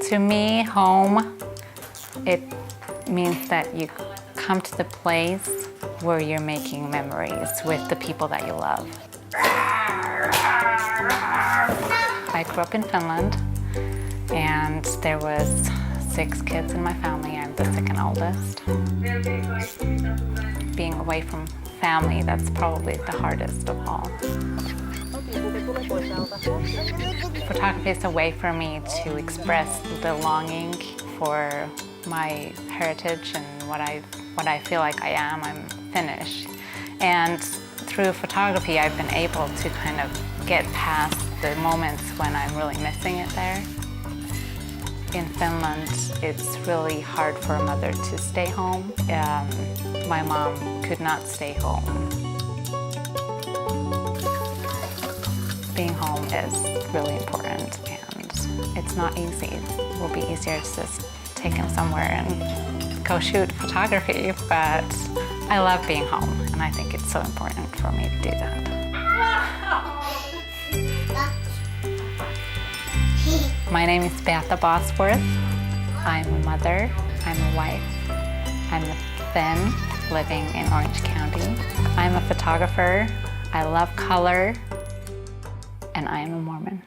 To me, home, it means that you come to the place where you're making memories with the people that you love. I grew up in Finland, and there was six kids in my family. I'm the second oldest. Being away from family, that's probably the hardest of all. Photography is a way for me to express the longing for my heritage and what I what I feel like I am. I'm Finnish, and through photography, I've been able to kind of get past the moments when I'm really missing it there. In Finland, it's really hard for a mother to stay home. Um, my mom could not stay home. Being home is really important and it's not easy. It will be easier to just take him somewhere and go shoot photography, but I love being home and I think it's so important for me to do that. My name is Beata Bosworth. I'm a mother, I'm a wife, I'm a Finn living in Orange County. I'm a photographer, I love color, and I am a Mormon.